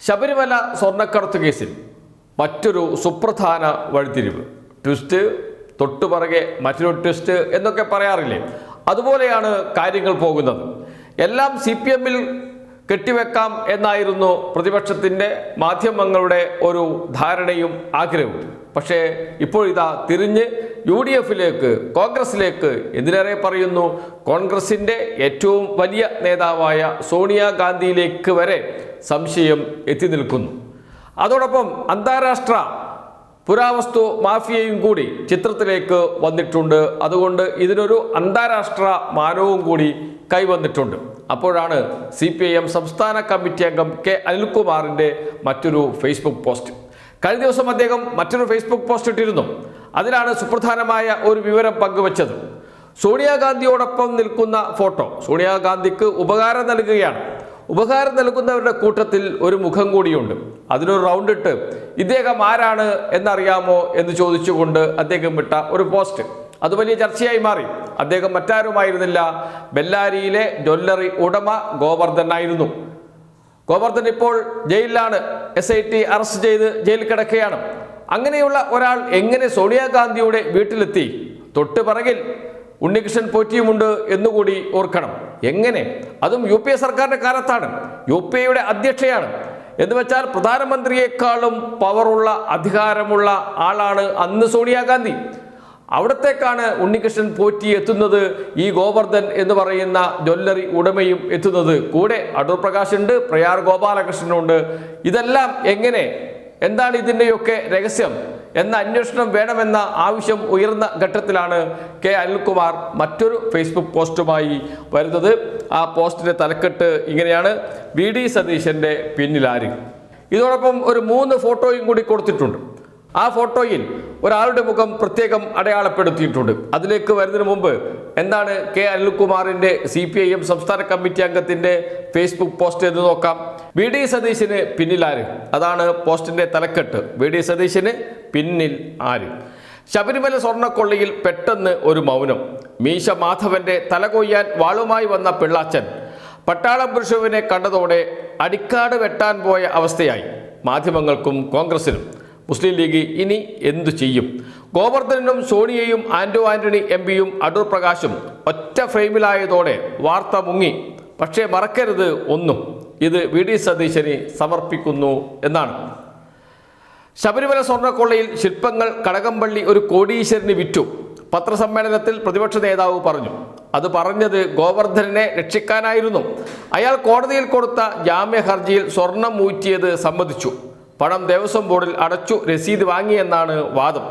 ശബരിമല സ്വർണക്കടത്ത് കേസിൽ മറ്റൊരു സുപ്രധാന വഴിത്തിരിവ്. ട്വിസ്റ്റ് തൊട്ടുപറകെ മറ്റൊരു ട്വിസ്റ്റ് എന്നൊക്കെ പറയാറില്ലേ? അതുപോലെയാണ് കാര്യങ്ങൾ പോകുന്നത്. എല്ലാം സി പി എമ്മിൽ കെട്ടിവെക്കാം എന്നായിരുന്നു പ്രതിപക്ഷത്തിന്റെ മാധ്യമങ്ങളുടെ ഒരു ധാരണയും ആഗ്രഹവും. പക്ഷേ ഇപ്പോൾ ഇതാ തിരിഞ്ഞ് യു ഡി എഫിലേക്ക് കോൺഗ്രസിലേക്ക് എന്തിനേറെ പറയുന്നു? കോൺഗ്രസിന്റെ ഏറ്റവും വലിയ നേതാവായ സോണിയാഗാന്ധിയിലേക്ക് വരെ സംശയം എത്തി നിൽക്കുന്നു. അതോടൊപ്പം അന്താരാഷ്ട്ര പുരാവസ്തു മാഫിയയും കൂടി ചിത്രത്തിലേക്ക് വന്നിട്ടുണ്ട്. അതുകൊണ്ട് ഇതിനൊരു അന്താരാഷ്ട്ര മാനവും കൂടി കൈവന്നിട്ടുണ്ട്. അപ്പോഴാണ് സി പി ഐ എം സംസ്ഥാന കമ്മിറ്റി അംഗം കെ അനിൽകുമാറിന്റെ മറ്റൊരു ഫേസ്ബുക്ക് പോസ്റ്റ്. കഴിഞ്ഞ ദിവസം അദ്ദേഹം മറ്റൊരു ഫേസ്ബുക്ക് പോസ്റ്റ് ഇട്ടിരുന്നു. അതിലാണ് സുപ്രധാനമായ ഒരു വിവരം പങ്കുവച്ചത്. സോണിയാഗാന്ധിയോടൊപ്പം നിൽക്കുന്ന ഫോട്ടോ. സോണിയാഗാന്ധിക്ക് ഉപകാരം നൽകുകയാണ്. ഉപകാരം നൽകുന്നവരുടെ കൂട്ടത്തിൽ ഒരു മുഖം കൂടിയുണ്ട്. അതിനൊരു റൗണ്ട് ഇട്ട് ഇദ്ദേഹം ആരാണ് എന്നറിയാമോ? എന്ന് ചോദിച്ചുകൊണ്ട് അദ്ദേഹം വിട്ട ഒരു പോസ്റ്റ്. അത് വലിയ ചർച്ചയായി മാറി. അദ്ദേഹം മറ്റാരുമായിരുന്നില്ല. ബെല്ലാരിയിലെ ജ്വല്ലറി ഉടമ ഗോവർദ്ധൻ ആയിരുന്നു. ഗോവർദ്ധൻ ഇപ്പോൾ ജയിലിലാണ്. എസ് ഐ ടി അറസ്റ്റ് ചെയ്ത് ജയിലിൽ കിടക്കുകയാണ്. അങ്ങനെയുള്ള ഒരാൾ എങ്ങനെ സോണിയാഗാന്ധിയുടെ വീട്ടിലെത്തി? തൊട്ട് പിറകിൽ ഉണ്ണികൃഷ്ണൻ പോറ്റിയുമുണ്ട് എന്നുകൂടി ഓർക്കണം. എങ്ങനെ? അതും യു പി എ സർക്കാരിന്റെ കാലത്താണ്. യു പി എയുടെ അധ്യക്ഷയാണ്. എന്ന് വെച്ചാൽ പ്രധാനമന്ത്രിയെക്കാളും പവറുള്ള അധികാരമുള്ള ആളാണ് അന്ന് സോണിയാഗാന്ധി അവിടത്തേക്കാണ് ഉണ്ണികൃഷ്ണൻ പോറ്റി എത്തുന്നത് ഈ ഗോവർദ്ധൻ എന്ന് പറയുന്ന ജ്വല്ലറി ഉടമയും എത്തുന്നത്. കൂടെ അടൂർ പ്രകാശ് ഉണ്ട് പ്രയാർ ഗോപാലകൃഷ്ണനുണ്ട് ഇതെല്ലാം എങ്ങനെ? എന്താണ് ഇതിന്റെയൊക്കെ രഹസ്യം? എന്ന അന്വേഷണം വേണമെന്ന ആവശ്യം ഉയർന്ന ഘട്ടത്തിലാണ് കെ അനിൽകുമാർ മറ്റൊരു ഫേസ്ബുക്ക് പോസ്റ്റുമായി വരുന്നത്. ആ പോസ്റ്റിന്റെ തലക്കെട്ട് ഇങ്ങനെയാണ്. വി ഡി സതീശന്റെ പിന്നിലാര്? ഇതോടൊപ്പം ഒരു മൂന്ന് ഫോട്ടോയും കൂടി കൊടുത്തിട്ടുണ്ട്. ആ ഫോട്ടോയിൽ ഒരാളുടെ മുഖം പ്രത്യേകം അടയാളപ്പെടുത്തിയിട്ടുണ്ട്. അതിലേക്ക് വരുന്നതിന് മുമ്പ് എന്താണ് കെ അനിൽകുമാറിന്റെ സി പി ഐ എം സംസ്ഥാന കമ്മിറ്റി അംഗത്തിന്റെ ഫേസ്ബുക്ക് പോസ്റ്റ് എന്ന് നോക്കാം. വി ഡി സതീശന് പിന്നിലാര് അതാണ് പോസ്റ്റിന്റെ തലക്കെട്ട്. വി ഡി സതീശന് പിന്നിൽ ആര്? ശബരിമല സ്വർണക്കൊള്ളിയിൽ പെട്ടെന്ന് ഒരു മൗനം. മീശ മാധവന്റെ തല കൊയ്യാൻ വാളുമായി വന്ന പിള്ളാച്ചൻ പട്ടാളം പുരുഷവിനെ കണ്ടതോടെ അടിക്കാട് വെട്ടാൻ പോയ അവസ്ഥയായി. മാധ്യമങ്ങൾക്കും കോൺഗ്രസിനും. മുസ്ലിം ലീഗ് ഇനി എന്തു ചെയ്യും? ഗോവർദ്ധനും സോണിയയും ആന്റോ ആന്റണി എം പിയും അടൂർ പ്രകാശും ഒറ്റ ഫ്രെയിമിലായതോടെ വാർത്ത മുങ്ങി. പക്ഷേ മറക്കരുത് ഒന്നും. ഇത് വി ഡി സതീശന് സമർപ്പിക്കുന്നു എന്നാണ്. ശബരിമല സ്വർണക്കൊള്ളയിൽ ശില്പങ്ങൾ കടകംപള്ളി ഒരു കോടീശ്വരന് വിറ്റു. പത്രസമ്മേളനത്തിൽ പ്രതിപക്ഷ നേതാവ് പറഞ്ഞു. അത് പറഞ്ഞത് ഗോവർദ്ധനെ രക്ഷിക്കാനായിരുന്നു. അയാൾ കോടതിയിൽ കൊടുത്ത ജാമ്യ ഹർജിയിൽ സ്വർണം ഊറ്റിയത് സമ്മതിച്ചു. പണം ദേവസ്വം ബോർഡിൽ അടച്ചു രസീത് വാങ്ങിയെന്നാണ് വാദം.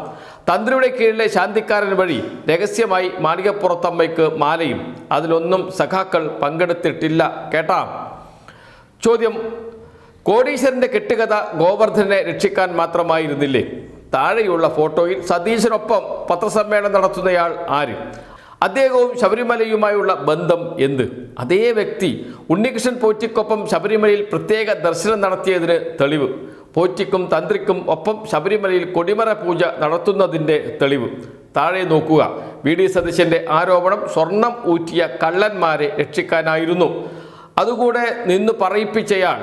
തന്ത്രിയുടെ കീഴിലെ ശാന്തിക്കാരൻ വഴി രഹസ്യമായി മാളികപ്പുറത്തമ്മയ്ക്ക് മാലയും. അതിലൊന്നും സഖാക്കൾ പങ്കെടുത്തിട്ടില്ല. കേട്ടാം? ചോദ്യം. കോടീശ്വരന്റെ കെട്ടുകഥ ഗോവർദ്ധനെ രക്ഷിക്കാൻ മാത്രമായിരുന്നില്ലേ? താഴെയുള്ള ഫോട്ടോയിൽ സതീശനൊപ്പം പത്രസമ്മേളനം നടത്തുന്നയാൾ ആര്? അദ്ദേഹവും ശബരിമലയുമായുള്ള ബന്ധം എന്ത്? അതേ വ്യക്തി ഉണ്ണികൃഷ്ണൻ പോറ്റിക്കൊപ്പം ശബരിമലയിൽ പ്രത്യേക ദർശനം നടത്തിയതിന് തെളിവ്. പോറ്റിക്കും തന്ത്രിക്കും ഒപ്പം ശബരിമലയിൽ കൊടിമര പൂജ നടത്തുന്നതിന്റെ തെളിവ്. താഴെ നോക്കുക. വി. ഡി. സതീശന്റെ ആരോപണം സ്വർണം ഊറ്റിയ കള്ളന്മാരെ രക്ഷിക്കാനായിരുന്നു. അതുകൂടെ നിന്ന് പറയിപ്പിച്ചയാൾ.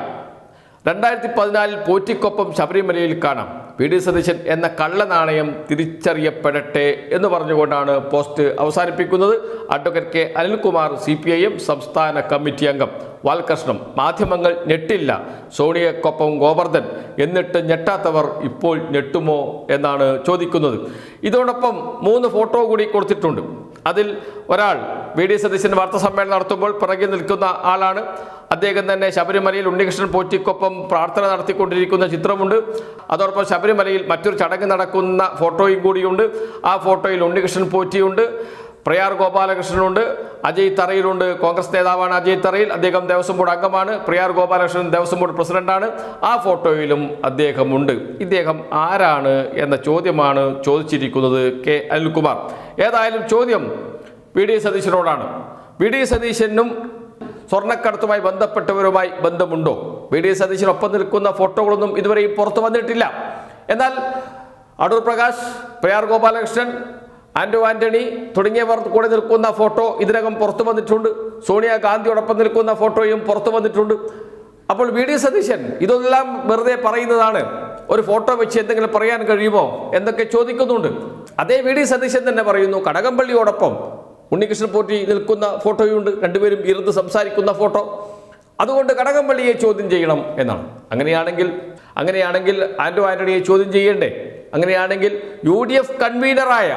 രണ്ടായിരത്തി പതിനാലിൽ പോറ്റിക്കൊപ്പം ശബരിമലയിൽ കാണാം. വി ഡി സതീശൻ എന്ന കള്ളനാണയം തിരിച്ചറിയപ്പെടട്ടെ എന്ന് പറഞ്ഞുകൊണ്ടാണ് പോസ്റ്റ് അവസാനിപ്പിക്കുന്നത്. Advocate K Anilkumar C P I M സംസ്ഥാന കമ്മിറ്റി അംഗം. വാൽകൃഷ്ണം മാധ്യമങ്ങൾ ഞെട്ടില്ല. സോണിയക്കൊപ്പം ഗോവർദ്ധൻ. എന്നിട്ട് ഞെട്ടാത്തവർ ഇപ്പോൾ ഞെട്ടുമോ എന്നാണ് ചോദിക്കുന്നത്. ഇതോടൊപ്പം മൂന്ന് ഫോട്ടോ കൂടി കൊടുത്തിട്ടുണ്ട്. അതിൽ ഒരാൾ വി ഡി സതീശൻ വാർത്താ സമ്മേളനം നടത്തുമ്പോൾ പിറകിൽ നിൽക്കുന്ന ആളാണ്. അദ്ദേഹം തന്നെ ശബരിമലയിൽ ഉണ്ണികൃഷ്ണൻ പോറ്റിക്കൊപ്പം പ്രാർത്ഥന നടത്തിക്കൊണ്ടിരിക്കുന്ന ചിത്രമുണ്ട്. അതോടൊപ്പം ശബരിമലയിൽ മറ്റൊരു ചടങ്ങ് നടക്കുന്ന ഫോട്ടോയും കൂടിയുണ്ട്. ആ ഫോട്ടോയിൽ ഉണ്ണികൃഷ്ണൻ പോറ്റിയുണ്ട്. പ്രയാർ ഗോപാലകൃഷ്ണനുണ്ട് അജയ് തറയിലുണ്ട് കോൺഗ്രസ് നേതാവാണ് അജയ് തറയിൽ അദ്ദേഹം ദേവസ്വം ബോർഡ് അംഗമാണ് പ്രയാർ ഗോപാലകൃഷ്ണൻ ദേവസ്വം ബോർഡ് പ്രസിഡന്റാണ്. ആ ഫോട്ടോയിലും അദ്ദേഹമുണ്ട്. ഇദ്ദേഹം ആരാണ് എന്ന ചോദ്യമാണ് ചോദിച്ചിരിക്കുന്നത് കെ അനിൽകുമാർ. ഏതായാലും ചോദ്യം വി ഡി സതീശനോടാണ്. വി ഡി സതീശനും സ്വർണക്കടത്തുമായി ബന്ധപ്പെട്ടവരുമായി ബന്ധമുണ്ടോ? വി ഡി സതീശനൊപ്പം നിൽക്കുന്ന ഫോട്ടോകളൊന്നും ഇതുവരെയും പുറത്തു വന്നിട്ടില്ല. എന്നാൽ അടൂർ പ്രകാശ് പ്രയാർ ഗോപാലകൃഷ്ണൻ ആന്റോ ആന്റണി തുടങ്ങിയവർ കൂടെ നിൽക്കുന്ന ഫോട്ടോ ഇതിനകം പുറത്തു വന്നിട്ടുണ്ട്. സോണിയാഗാന്ധിയോടൊപ്പം നിൽക്കുന്ന ഫോട്ടോയും പുറത്തു വന്നിട്ടുണ്ട്. അപ്പോൾ വി ഡി സതീശൻ ഇതെല്ലാം വെറുതെ പറയുന്നതാണ്. ഒരു ഫോട്ടോ വെച്ച് എന്തെങ്കിലും പറയാൻ കഴിയുമോ എന്നൊക്കെ ചോദിക്കുന്നുണ്ട്. അതേ വി ഡി സതീശൻ തന്നെ പറയുന്നു കടകംപള്ളിയോടൊപ്പം ഉണ്ണികൃഷ്ണൻ പോറ്റി നിൽക്കുന്ന ഫോട്ടോയുണ്ട്. രണ്ടുപേരും ഇരുന്ന് സംസാരിക്കുന്ന ഫോട്ടോ. അതുകൊണ്ട് കടകംപള്ളിയെ ചോദ്യം ചെയ്യണം എന്നാണ്. അങ്ങനെയാണെങ്കിൽ അങ്ങനെയാണെങ്കിൽ ആൻഡോ ആന്റണിയെ ചോദ്യം ചെയ്യണ്ടേ? അങ്ങനെയാണെങ്കിൽ യു ഡി എഫ് കൺവീനറായ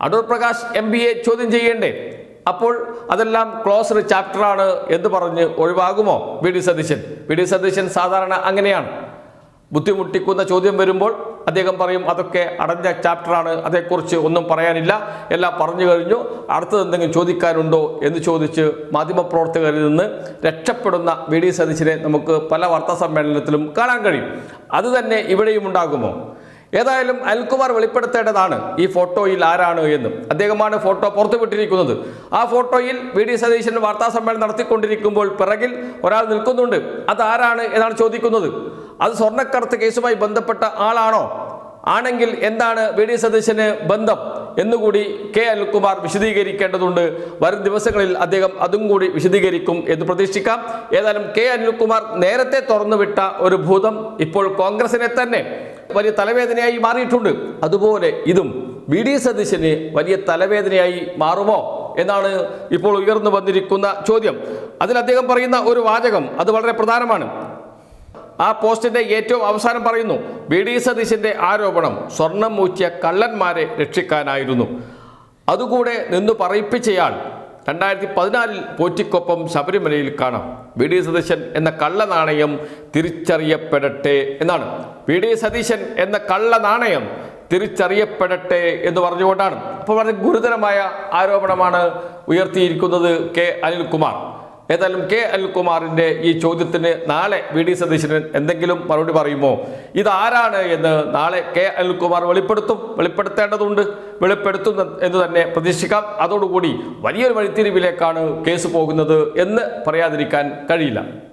അടൂർ പ്രകാശ് എം എ ചോദ്യം ചെയ്യേണ്ടേ? അപ്പോൾ അതെല്ലാം ക്ലോസ്ഡ് ചാപ്റ്ററാണ് എന്ന് പറഞ്ഞ് ഒഴിവാകുമോ? V D Satheesan. V D Satheesan സാധാരണ അങ്ങനെയാണ്. ബുദ്ധിമുട്ടിക്കുന്ന ചോദ്യം വരുമ്പോൾ അദ്ദേഹം പറയും അതൊക്കെ അടഞ്ഞ ചാപ്റ്ററാണ് അതേക്കുറിച്ച് ഒന്നും പറയാനില്ല. എല്ലാം പറഞ്ഞു കഴിഞ്ഞു. അടുത്തത് എന്തെങ്കിലും ചോദിക്കാനുണ്ടോ? എന്ന് ചോദിച്ച് മാധ്യമപ്രവർത്തകരിൽ നിന്ന് രക്ഷപ്പെടുന്ന വി ഡി സതീശനെ നമുക്ക് പല വാർത്താ സമ്മേളനത്തിലും കാണാൻ കഴിയും. അതുതന്നെ ഇവിടെയും ഉണ്ടാകുമോ? ഏതായാലും അൽകുമാർ വെളിപ്പെടുത്തേണ്ടതാണ് ഈ ഫോട്ടോയിൽ ആരാണ് എന്ന്. അദ്ദേഹമാണ് ഫോട്ടോ പുറത്തുവിട്ടിരിക്കുന്നത്. ആ ഫോട്ടോയിൽ വി ഡി സതീശൻ വാർത്താ സമ്മേളനം നടത്തിക്കൊണ്ടിരിക്കുമ്പോൾ പിറകിൽ ഒരാൾ നിൽക്കുന്നുണ്ട്. അത് ആരാണ് എന്നാണ് ചോദിക്കുന്നത്. അത് സ്വർണക്കടത്ത് കേസുമായി ബന്ധപ്പെട്ട ആളാണോ? ആണെങ്കിൽ എന്താണ് വി ഡി സതീശന് ബന്ധം എന്നുകൂടി കെ അൽകുമാർ വിശദീകരിക്കേണ്ടതുണ്ട്. വരും ദിവസങ്ങളിൽ അദ്ദേഹം അതും കൂടി വിശദീകരിക്കും എന്ന് പ്രതീക്ഷിക്കാം. ഏതായാലും കെ അനിൽകുമാർ നേരത്തെ തുറന്നുവിട്ട ഒരു ഭൂതം ഇപ്പോൾ കോൺഗ്രസിനെ തന്നെ വലിയ തലവേദനയായി മാറിയിട്ടുണ്ട്. അതുപോലെ ഇതും വി ഡി സതീശന് വലിയ തലവേദനയായി മാറുമോ എന്നാണ് ഇപ്പോൾ ഉയർന്നു വന്നിരിക്കുന്ന ചോദ്യം. അതിൽ അദ്ദേഹം പറയുന്ന ഒരു വാചകം അത് വളരെ പ്രധാനമാണ്. ആ പോസ്റ്റിന്റെ ഏറ്റവും അവസാനം പറയുന്നു ബി ഡി സതീശന്റെ ആരോപണം സ്വർണം മൂച്ചിയ കള്ളന്മാരെ രക്ഷിക്കാനായിരുന്നു. അതുകൂടെ നിന്ന് പറയിപ്പിച്ചയാൾ രണ്ടായിരത്തി പതിനാലിൽ പോറ്റിക്കൊപ്പം ശബരിമലയിൽ കാണാം. വി ഡി സതീശൻ എന്ന കള്ള നാണയം തിരിച്ചറിയപ്പെടട്ടെ എന്നാണ്. വി ഡി സതീശൻ എന്ന കള്ള നാണയം തിരിച്ചറിയപ്പെടട്ടെ എന്ന് പറഞ്ഞുകൊണ്ടാണ്. അപ്പോൾ വളരെ ഗുരുതരമായ ആരോപണമാണ് ഉയർത്തിയിരിക്കുന്നത് കെ അനിൽകുമാർ. ഏതായാലും കെ അനിൽകുമാറിന്റെ ഈ ചോദ്യത്തിന് നാളെ വി ഡി സതീശനൻ എന്തെങ്കിലും മറുപടി പറയുമോ? ഇതാരാണ് എന്ന് നാളെ കെ അനിൽകുമാർ വെളിപ്പെടുത്തും വെളിപ്പെടുത്തേണ്ടതുണ്ട് വെളിപ്പെടുത്തും എന്ന് തന്നെ പ്രതീക്ഷിക്കാം. അതോടുകൂടി വലിയൊരു വഴിത്തിരിവിലേക്കാണ് കേസ് പോകുന്നത് എന്ന് പറയാതിരിക്കാൻ കഴിയില്ല.